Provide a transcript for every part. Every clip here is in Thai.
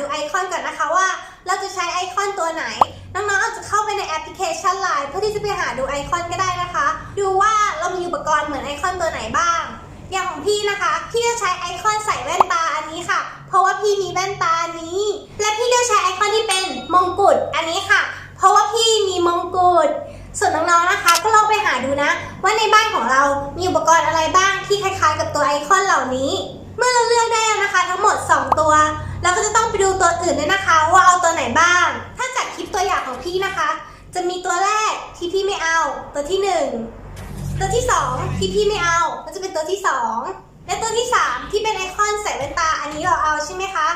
ดูไอคอนก่อนนะคะว่า เราจะใช้ไอคอนตัวไหน น้องๆอาจจะเข้าไปในแอปพลิเคชัน l ล n e เพื่อที่จะไปหาดูไอคอนก็ได้นะคะ ดูว่าเรามีอุปกรณ์เหมือนไอคอนตัวไหนบ้าง อย่างของพี่นะคะ พี่จะใช้ไอคอนใส่แว่นตาอันนี้ค่ะ เพราะว่าพี่มีแว่นตานี้ และพี่เลือกใช้ไอคอนที่เป็นมงกุฎอันนี้ค่ะ เพราะว่าพี่มีมงกุฎส่วนน้องๆ นะคะ ก็ลองไปหาดูนะ ว่าในบ้านของเรามีอุปกรณ์อะไรบ้างที่คล้ายๆ กับตัวไอคอนเหล่านี้ เมื่อเราเลือกได้แล้วนะคะ ทั้งหมด 2 ตัว เราก็จะต้องไปดูตัวอื่นด้วยนะคะ ว่าเอาตัวไหนบ้าง ถ้าจากคลิปตัวอย่างของพี่นะคะ จะมีตัวแรกที่พี่ไม่เอา ตัวที่ 1 ตัวที่ 2 ที่พี่ไม่เอาก็จะเป็นตัวที่ 2 และตัวที่ 3 ที่เป็นไอคอนใส่แว่นตาอันนี้เราเอาใช่ไหมคะ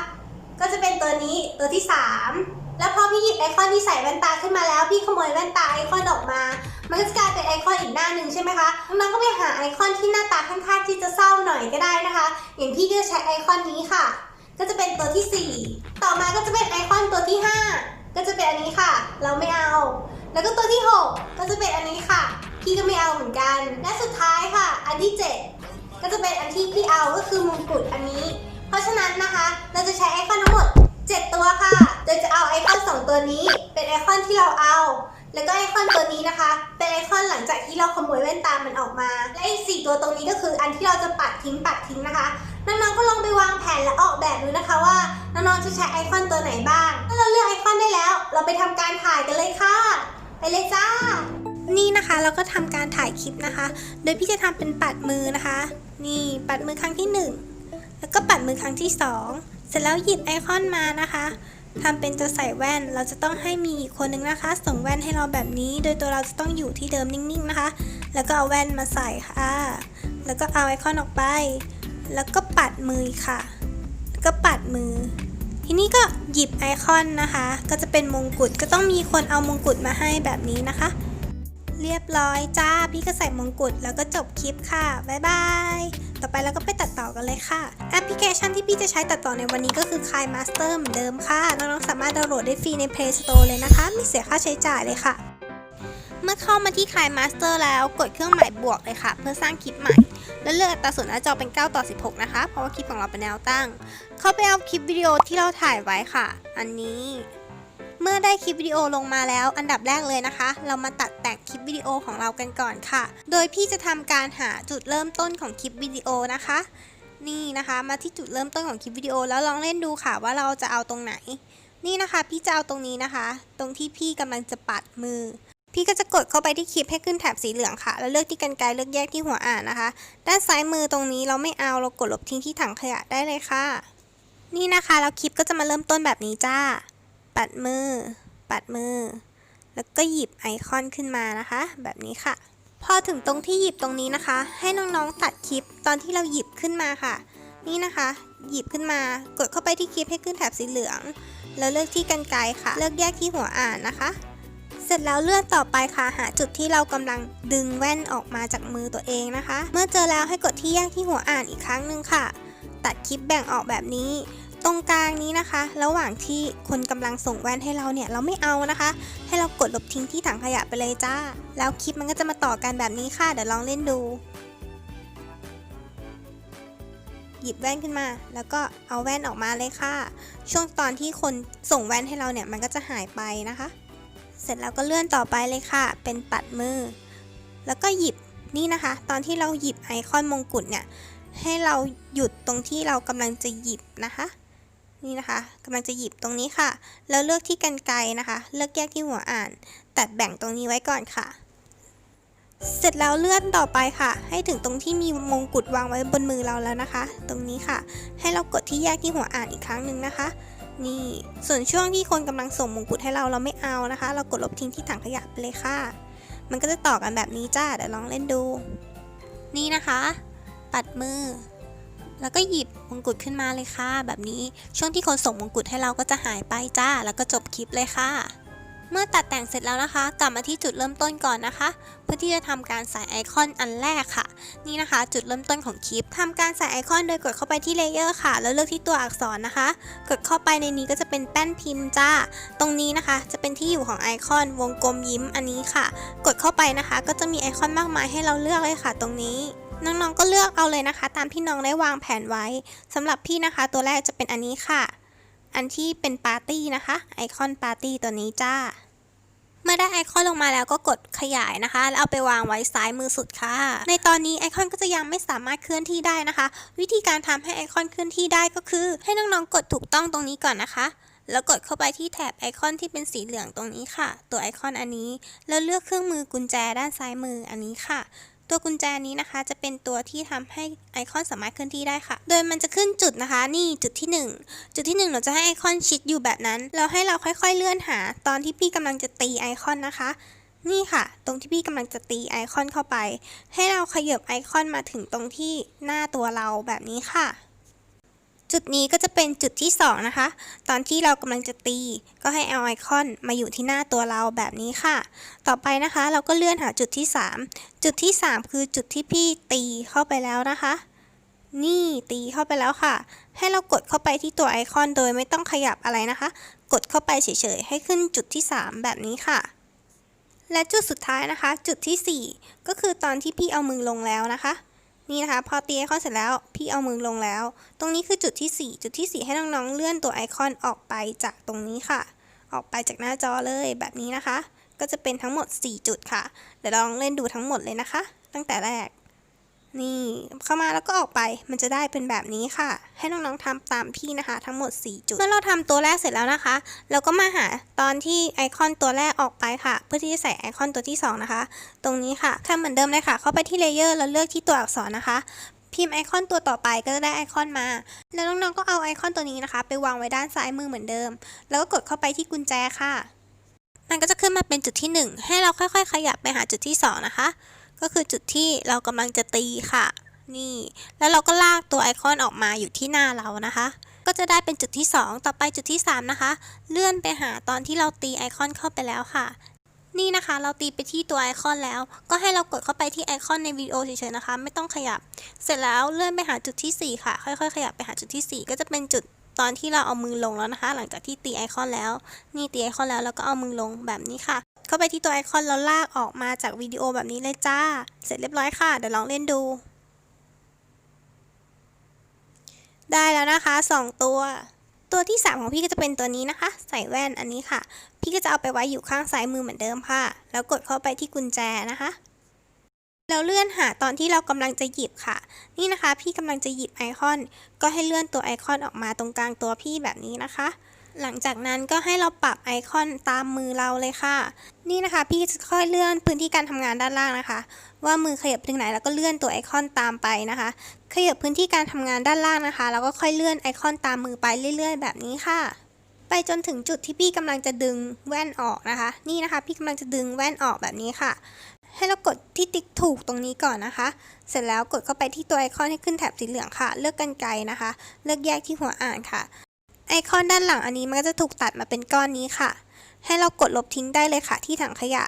ก็จะเป็นตัวนี้ตัวที่ 3 แล้วพอพี่หยิบไอคอนที่ใส่แว่นตาขึ้นมาแล้วพี่ขโมยแว่นตาไอคอนออกมา มันก็จะกลายเป็นไอคอนอีกหน้าหนึ่งใช่ไหมคะน้องๆก็ไปหาไอคอนที่หน้าตาค่อนข้างที่จะเศร้าหน่อยก็ได้นะคะ อย่างพี่ก็จะใช้ไอคอนนี้ค่ะ ก็จะเป็นตัวที่ 4 ต่อมาก็จะเป็นไอคอนตัวที่ 5 ก็จะเป็นอันนี้ค่ะ เราไม่เอา แล้วก็ตัวที่ 6 ก็จะเป็นอันนี้ค่ะ พี่ก็ไม่เอาเหมือนกัน และสุดท้ายค่ะ อันที่ 7 ก็จะเป็นอันที่พี่เอาก็คือมงกุฎอันนี้ เพราะฉะนั้นนะคะเราจะใช้ไอคอนทั้งหมด 7 ตัวค่ะ โดยจะเอาไอคอน2 ตัวนี้ เป็นไอคอนที่เราเอา แล้วก็ไอคอนตัวนี้นะคะ เป็นไอคอนหลังจากที่เราขโมยแว่นตามันออกมา และอีกสี่ตัวตรงนี้ก็คืออันที่เราจะปัดทิ้งปัดทิ้งนะคะ น้องๆก็ลองไปวางแผนและออกแบบดูนะคะว่าน้องๆจะใช้ไอคอนตัวไหนบ้างเมื่อเราเลือกไอคอนได้แล้ว เราไปทำการถ่ายกันเลยค่ะ ไปเลยจ้า นี่นะคะเราก็ทำการถ่ายคลิปนะคะ โดยพี่จะทำเป็นปัดมือนะคะ นี่ปัดมือครั้งที่หนึ่งแล้วก็ปัดมือครั้งที่ 2 เสร็จแล้วหยิบไอคอนมานะคะทำเป็นจะใส่แว่น เราจะต้องให้มีอีกคนนึงนะคะ ส่งแว่นให้เราแบบนี้ โดยตัวเราจะต้องอยู่ที่เดิมนิ่งๆนะคะ แล้วก็เอาแว่นมาใส่ค่ะ แล้วก็เอาไอคอนออกไป แล้วก็ปัดมือค่ะ แล้วก็ปัดมือ ทีนี้ก็หยิบไอคอนนะคะ ก็จะเป็นมงกุฎ ก็ต้องมีคนเอามงกุฎมาให้แบบนี้นะคะ เรียบร้อยจ้า พี่ก็ใส่มงกุฎแล้วก็จบคลิปค่ะบ๊ายบาย ต่อไปเราก็ไปตัดต่อกันเลยค่ะ แอปพลิเคชันที่พี่จะใช้ตัดต่อในวันนี้ก็คือ Kai Master เหมือนเดิมค่ะ น้องๆสามารถดาวน์โหลดได้ฟรีใน Play Store เลยนะคะ ไม่เสียค่าใช้จ่ายเลยค่ะ เมื่อเข้ามาที่ Kai Master แล้วกดเครื่องหมายบวกเลยค่ะ เพื่อสร้างคลิปใหม่ แล้วเลือกอัตราส่วนหน้าจอเป็น 9 ต่อ 16 นะคะ เพราะว่าคลิปของเราเป็นแนวตั้ง เข้าไปเอาคลิปวิดีโอที่เราถ่ายไว้ค่ะ อันนี้ เมื่อได้คลิปวิดีโอลงมาแล้ว อันดับแรกเลยนะคะ เรามาตัดแต่งคลิปวิดีโอของเรากันก่อนค่ะ โดยพี่จะทำการหาจุดเริ่มต้นของคลิปวิดีโอนะคะ นี่นะคะมาที่จุดเริ่มต้นของคลิปวิดีโอแล้วลองเล่นดูค่ะว่าเราจะเอาตรงไหนนี่นะคะพี่จะเอาตรงนี้นะคะ ตรงที่พี่กำลังจะปัดมือ พี่ก็จะกดเข้าไปที่คลิปให้ขึ้นแถบสีเหลืองค่ะ แล้วเลือกที่กันไกลเลือกแยกที่หัวอ่านนะคะ ด้านซ้ายมือตรงนี้เราไม่เอาเรากดลบทิ้งที่ถังขยะได้เลยค่ะ นี่นะคะแล้วคลิปก็จะมาเริ่มต้นแบบนี้จ้า ปัดมือ ปัดมือ แล้วก็หยิบไอคอนขึ้นมานะคะ แบบนี้ค่ะ พอถึงตรงที่หยิบตรงนี้นะคะ ให้น้องๆตัดคลิปตอนที่เราหยิบขึ้นมาค่ะ นี่นะคะ หยิบขึ้นมากดเข้าไปที่คลิปให้ขึ้นแถบสีเหลือง แล้วเลือกที่กันไกลค่ะ เลือกแยกที่หัวอ่านนะคะ เสร็จแล้วเลื่อนต่อไปค่ะหาจุดที่เรากำลังดึงแว่นออกมาจากมือตัวเองนะคะ เมื่อเจอแล้วให้กดที่แยกที่หัวอ่านอีกครั้งหนึ่งค่ะ ตัดคลิปแบ่งออกแบบนี้ ตรงกลางนี้นะคะ ระหว่างที่คนกำลังส่งแว่นให้เราเนี่ยเราไม่เอานะคะ ให้เรากดลบทิ้งที่ถังขยะไปเลยจ้า แล้วคลิปมันก็จะมาต่อกันแบบนี้ค่ะเดี๋ยวลองเล่นดู หยิบแว่นขึ้นมา แล้วก็เอาแว่นออกมาเลยค่ะ ช่วงตอนที่คนส่งแว่นให้เราเนี่ยมันก็จะหายไปนะคะ เสร็จแล้วก็เลื่อนต่อไปเลยค่ะ เป็นปัดมือ แล้วก็หยิบนี่นะคะ ตอนที่เราหยิบไอคอนมงกุฎเนี่ย ให้เราหยุดตรงที่เรากำลังจะหยิบนะคะ นี่นะคะกำลังจะหยิบตรงนี้ค่ะ แล้วเลือกที่กันไกลนะคะ เลือกแยกที่หัวอ่าน ตัดแบ่งตรงนี้ไว้ก่อนค่ะเสร็จแล้วเลื่อนต่อไปค่ะ ให้ถึงตรงที่มีมงกุฎวางไว้บนมือเราแล้วนะคะ ตรงนี้ค่ะ ให้เรากดที่แยกที่หัวอ่านอีกครั้งหนึ่งนะคะ นี่ ส่วนช่วงที่คนกำลังส่งมงกุฎให้เราเราไม่เอานะคะ เรากดลบทิ้งที่ถังขยะไปเลยค่ะ มันก็จะต่อกันแบบนี้จ้าเดี๋ยวลองเล่นดู นี่นะคะ ปัดมือ แล้วก็หยิบมงกุฎขึ้นมาเลยค่ะ แบบนี้ช่วงที่คนส่งมงกุฎให้เราก็จะหายไปจ้า แล้วก็จบคลิปเลยค่ะ เมื่อตัดแต่งเสร็จแล้วนะคะ กลับมาที่จุดเริ่มต้นก่อนนะคะ เพื่อที่จะทำการใส่ไอคอนอันแรกค่ะ นี่นะคะ จุดเริ่มต้นของคลิปทำการใส่ไอคอนโดยกดเข้าไปที่เลเยอร์ค่ะ แล้วเลือกที่ตัวอักษรนะคะ กดเข้าไปในนี้ก็จะเป็นแป้นพิมพ์จ้า ตรงนี้นะคะ จะเป็นที่อยู่ของไอคอนวงกลมยิ้มอันนี้ค่ะ กดเข้าไปนะคะ ก็จะมีไอคอนมากมายให้เราเลือกเลยค่ะ ตรงนี้น้องๆก็เลือกเอาเลยนะคะ ตามที่น้องได้วางแผนไว้สำหรับพี่นะคะ ตัวแรกจะเป็นอันนี้ค่ะ อันที่เป็นปาร์ตี้นะคะ ไอคอนปาร์ตี้ตัวนี้จ้า เมื่อได้ไอคอนลงมาแล้วก็กดขยายนะคะ แล้วเอาไปวางไว้ซ้ายมือสุดค่ะ ในตอนนี้ไอคอนก็จะยังไม่สามารถเคลื่อนที่ได้นะคะ วิธีการทำให้ไอคอนเคลื่อนที่ได้ก็คือ ให้น้องๆกดถูกต้องตรงนี้ก่อนนะคะแล้วกดเข้าไปที่แถบไอคอนที่เป็นสีเหลืองตรงนี้ค่ะ ตัวไอคอนอันนี้ แล้วเลือกเครื่องมือกุญแจด้านซ้ายมืออันนี้ค่ะ ตัวกุญแจนี้นะคะ จะเป็นตัวที่ทำให้ไอคอนสามารถเคลื่อนที่ได้ค่ะ โดยมันจะขึ้นจุดนะคะ นี่จุดที่หนึ่งจุดที่หนึ่งเราจะให้ไอคอนชิดอยู่แบบนั้น แล้วให้เราค่อยๆเลื่อนหา ตอนที่พี่กำลังจะตีไอคอนนะคะ นี่ค่ะ ตรงที่พี่กำลังจะตีไอคอนเข้าไป ให้เราขยับไอคอนมาถึงตรงที่หน้าตัวเราแบบนี้ค่ะ จุดนี้ก็จะเป็นจุดที่สองนะคะ ตอนที่เรากำลังจะตี ก็ให้เอาไอคอนมาอยู่ที่หน้าตัวเราแบบนี้ค่ะ ต่อไปนะคะ เราก็เลื่อนหาจุดที่สามจุดที่สามคือจุดที่พี่ตีเข้าไปแล้วนะคะ นี่ตีเข้าไปแล้วค่ะ ให้เรากดเข้าไปที่ตัวไอคอนโดยไม่ต้องขยับอะไรนะคะ กดเข้าไปเฉยๆ ให้ขึ้นจุดที่ 3 แบบนี้ค่ะและจุดสุดท้ายนะคะ จุดทีสี่4 ก็คือตอนที่พี่เอามือลงแล้วนะคะ นี่นะคะ พอตีไอคอนเสร็จแล้ว พี่เอามือลงแล้ว ตรงนี้คือจุดที่ 4 จุดที่ 4 ให้น้องๆ เลื่อนตัวไอคอนออกไปจากตรงนี้ค่ะ ออกไปจากหน้าจอเลยแบบนี้นะคะ ก็จะเป็นทั้งหมด 4 จุดค่ะ เดี๋ยวลองเล่นดูทั้งหมดเลยนะคะ ตั้งแต่แรก นี่เข้ามาแล้วก็ออกไปมันจะได้เป็นแบบนี้ค่ะ ให้น้องๆทำตามพี่นะคะ ทั้งหมด 4 จุด เมื่อเราทำตัวแรกเสร็จแล้วนะคะ เราก็มาหาตอนที่ไอคอนตัวแรกออกไปค่ะ เพื่อที่จะใส่ไอคอนตัวที่ 2 นะคะ ตรงนี้ค่ะทำเหมือนเดิมเลยค่ะ เข้าไปที่เลเยอร์แล้วเลือกที่ตัวอักษรนะคะพิมพ์ไอคอนตัวต่อไปก็จะได้ไอคอนมา แล้วน้องๆก็เอาไอคอนตัวนี้นะคะ ไปวางไว้ด้านซ้ายมือเหมือนเดิม แล้วก็กดเข้าไปที่กุญแจค่ะ มันก็จะขึ้นมาเป็นจุดที่ 1 ให้เราค่อย ๆ ขยับไปหาจุดที่ 2 นะคะ ก็คือจุดที่เรากำลังจะตีค่ะ นี่ แล้วเราก็ลากตัวไอคอนออกมาอยู่ที่หน้าเรานะคะ ก็จะได้เป็นจุดที่ 2 ต่อไปจุดที่ 3 นะคะ เลื่อนไปหาตอนที่เราตีไอคอนเข้าไปแล้วค่ะนี่นะคะ เราตีไปที่ตัวไอคอนแล้ว ก็ให้เรากดเข้าไปที่ไอคอนในวิดีโอเฉยๆนะคะ ไม่ต้องขยับ เสร็จแล้วเลื่อนไปหาจุดที่ 4 ค่ะ ค่อยๆ ขยับไปหาจุดที่ 4 ก็จะเป็นจุดตอนที่เราเอามือลงแล้วนะคะ หลังจากที่ตีไอคอนแล้ว นี่ตีไอคอนแล้วแล้วก็เอามือลงแบบนี้ค่ะ เข้าไปที่ตัวไอคอนแล้วลากออกมาจากวิดีโอแบบนี้เลยจ้า เสร็จเรียบร้อยค่ะ เดี๋ยวลองเล่นดู ได้แล้วนะคะ 2 ตัว ตัวที่ 3 ของพี่ก็จะเป็นตัวนี้นะคะ ใส่แว่นอันนี้ค่ะ พี่ก็จะเอาไปไว้อยู่ข้างซ้ายมือเหมือนเดิมค่ะ แล้วกดเข้าไปที่กุญแจนะคะแล้วเลื่อนหาตอนที่เรากำลังจะหยิบค่ะ นี่นะคะ พี่กำลังจะหยิบไอคอน ก็ให้เลื่อนตัวไอคอนออกมาตรงกลางตัวพี่แบบนี้นะคะ หลังจากนั้นก็ให้เราปรับไอคอนตามมือเราเลยค่ะ นี่นะคะ พี่จะค่อยเลื่อนพื้นที่การทำงานด้านล่างนะคะ ว่ามือขยับถึงไหนแล้วก็เลื่อนตัวไอคอนตามไปนะคะ ขยับพื้นที่การทำงานด้านล่างนะคะ แล้วก็ค่อยเลื่อนไอคอนตามมือไปเรื่อย ๆ แบบนี้ค่ะ ไปจนถึงจุดที่พี่กำลังจะดึงแว่นออกนะคะ นี่นะคะ พี่กำลังจะดึงแว่นออกแบบนี้ค่ะให้เรากดที่ติ๊กถูกตรงนี้ก่อนนะคะ เสร็จแล้วกดเข้าไปที่ตัวไอคอนให้ขึ้นแถบสีเหลืองค่ะ เลือกกันไกลนะคะ เลือกแยกที่หัวอ่านค่ะ ไอคอนด้านหลังอันนี้มันก็จะถูกตัดมาเป็นก้อนนี้ค่ะ ให้เรากดลบทิ้งได้เลยค่ะที่ถังขยะ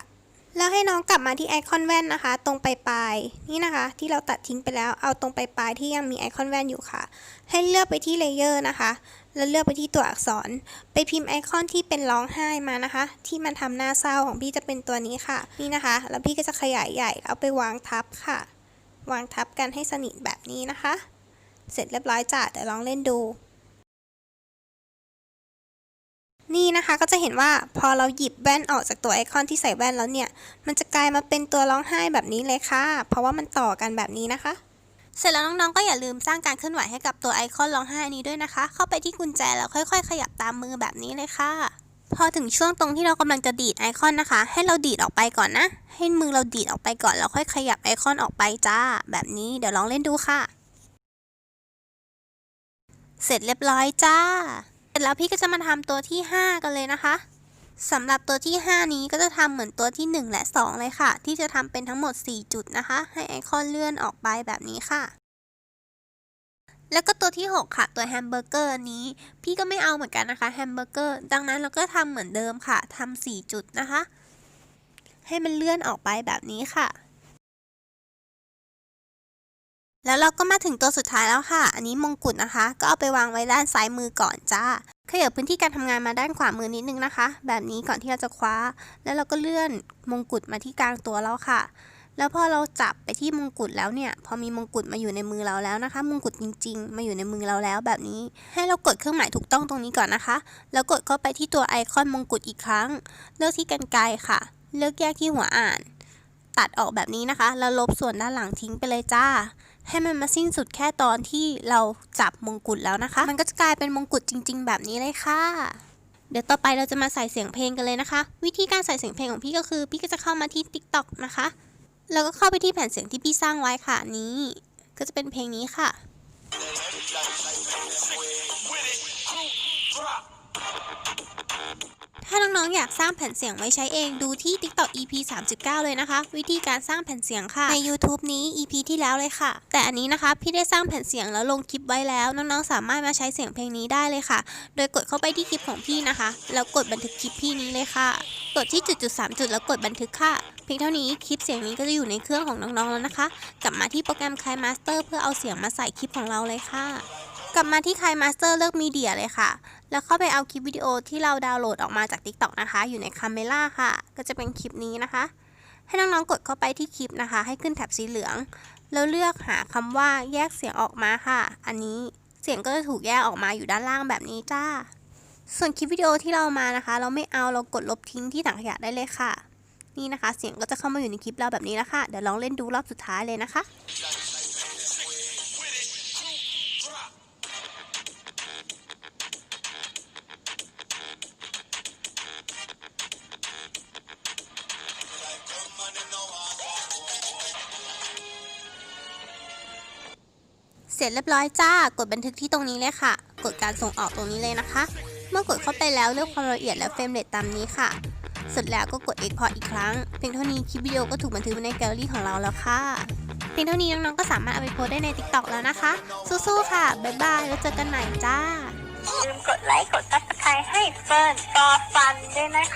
แล้วให้น้องกลับมาที่ไอคอนแว่นนะคะ ตรงปลายๆนี่นะคะ ที่เราตัดทิ้งไปแล้วเอาตรงปลายๆที่ยังมีไอคอนแว่นอยู่ค่ะ ให้เลือกไปที่เลเยอร์นะคะ แล้วเลือกไปที่ตัวอักษร ไปพิมพ์ไอคอนที่เป็นร้องไห้มานะคะ ที่มันทำหน้าเศร้าของพี่จะเป็นตัวนี้ค่ะ นี่นะคะ แล้วพี่ก็จะขยายใหญ่เอาไปวางทับค่ะ วางทับกันให้สนิทแบบนี้นะคะ เสร็จเรียบร้อยจ้ะเดี๋ยวลองเล่นดู นี่นะคะก็จะเห็นว่าพอเราหยิบแว่นออกจากตัวไอคอนที่ใส่แว่นแล้วเนี่ย มันจะกลายมาเป็นตัวร้องไห้แบบนี้เลยค่ะ เพราะว่ามันต่อกันแบบนี้นะคะ เสร็จแล้วน้องๆ ก็อย่าลืมสร้างการเคลื่อนไหวให้กับตัวไอคอนร้องไห้นี้ด้วยนะคะ เข้าไปที่กุญแจแล้วค่อย ๆ ขยับตามมือแบบนี้เลยค่ะ พอถึงช่วงตรงที่เรากำลังจะดีดไอคอนนะคะ ให้เราดีดออกไปก่อนนะ ให้มือเราดีดออกไปก่อนแล้วค่อยขยับไอคอนออกไปจ้า แบบนี้เดี๋ยวลองเล่นดูค่ะ เสร็จเรียบร้อยจ้า ร็จแล้วพี่ก็จะมาทำตัวที่ 5 กันเลยนะคะสำหรับตัวที่ 5 นี้ก็จะทำเหมือนตัวที่ 1 และ 2 เลยค่ะ ที่จะทำเป็นทั้งหมด 4 จุดนะคะ ให้ไอคอนเลื่อนออกไปแบบนี้ค่ะ แล้วก็ตัวที่ 6 ค่ะ ตัวแฮมเบอร์เกอร์นี้ พี่ก็ไม่เอาเหมือนกันนะคะแฮมเบอร์เกอร์ดังนั้นเราก็ทำเหมือนเดิมค่ะทำ4จุดนะคะ ให้มันเลื่อนออกไปแบบนี้ค่ะ แล้วเราก็มาถึงตัวสุดท้ายแล้วค่ะ อันนี้มงกุฎนะคะ ก็เอาไปวางไว้ด้านซ้ายมือก่อนจ้า ขยับพื้นที่การทำงานมาด้านขวามือนิดนึงนะคะ แบบนี้ก่อนที่เราจะคว้า แล้วเราก็เลื่อนมงกุฎมาที่กลางตัวแล้วค่ะ แล้วพอเราจับไปที่มงกุฎแล้วเนี่ย พอมีมงกุฎมาอยู่ในมือเราแล้วนะคะ มงกุฎจริง ๆ มาอยู่ในมือเราแล้วแบบนี้ ให้เรากดเครื่องหมายถูกต้องตรงนี้ก่อนนะคะ แล้วกดเข้าไปที่ตัวไอคอนมงกุฎอีกครั้ง เลือกที่กันไกรค่ะ เลือกแยกที่หัวอ่าน ตัดออกแบบนี้นะคะ แล้วลบส่วนด้านหลังทิ้งไปเลยจ้า ให้มันมาสิ้นสุดแค่ตอนที่เราจับมงกุฎแล้วนะคะ มันก็จะกลายเป็นมงกุฎจริง ๆ แบบนี้เลยค่ะ เดี๋ยวต่อไปเราจะมาใส่เสียงเพลงกันเลยนะคะ วิธีการใส่เสียงเพลงของพี่ก็คือ พี่ก็จะเข้ามาที่ TikTok นะคะ แล้วก็เข้าไปที่แผ่นเสียงที่พี่สร้างไว้ค่ะนี้ ก็จะเป็นเพลงนี้ค่ะ ถ้าน้องๆอยากสร้างแผ่นเสียงไว้ใช้เองดูที่ TikTok EP 39 เลยนะคะ วิธีการสร้างแผ่นเสียงค่ะใน YouTube นี้ EP ที่แล้วเลยค่ะ แต่อันนี้นะคะพี่ได้สร้างแผ่นเสียงแล้วลงคลิปไว้แล้วน้องๆสามารถมาใช้เสียงเพลงนี้ได้เลยค่ะ โดยกดเข้าไปที่คลิปของพี่นะคะ แล้วกดบันทึกคลิปพี่นี้เลยค่ะ กดที่จุดจุดสามจุดแล้วกดบันทึกค่ะเพียงเท่านี้คลิปเสียงนี้ก็จะอยู่ในเครื่องของน้องๆแล้วนะคะ กลับมาที่โปรแกรม Kai Master เพื่อเอาเสียงมาใส่คลิปของเราเลยค่ะ กลับมาที่ Kai Master เลือกมีเดียเลยค่ะ แล้วเข้าไปเอาคลิปวิดีโอที่เราดาวน์โหลดออกมาจาก TikTok นะคะ อยู่ใน Camera ค่ะ ก็จะเป็นคลิปนี้นะคะ ให้น้องๆกดเข้าไปที่คลิปนะคะ ให้ขึ้นแถบสีเหลือง แล้วเลือกหาคำว่าแยกเสียงออกมาค่ะ อันนี้เสียงก็จะถูกแยกออกมาอยู่ด้านล่างแบบนี้จ้า ส่วนคลิปวิดีโอที่เรามานะคะ เราไม่เอาเรากดลบทิ้งที่ถังขยะได้เลยค่ะ นี่นะคะ เสียงก็จะเข้ามาอยู่ในคลิปเราแบบนี้แล้วค่ะ เดี๋ยวลองเล่นดูรอบสุดท้ายเลยนะคะ เสร็จเรียบร้อยจ้ากดบันทึกที่ตรงนี้เลยค่ะ กดการส่งออกตรงนี้เลยนะคะ เมื่อกดเข้าไปแล้วเลือกความละเอียดและเฟรมเรทตามนี้ค่ะเสร็จแล้วก็กด Export อีกครั้ง เพียงเท่านี้คลิปวิดีโอก็ถูกบันทึกไว้ในแกลเลอรี่ของเราแล้วค่ะ เพียงเท่านี้น้องๆก็สามารถเอาไปโพสได้ใน TikTok แล้วนะคะ สู้ๆค่ะ บ๊ายบายแล้วเจอกันใหม่จ้า ลืมกดไลค์ กด subscribe ให้เฟิร์นกอฟันด้วยนะคะ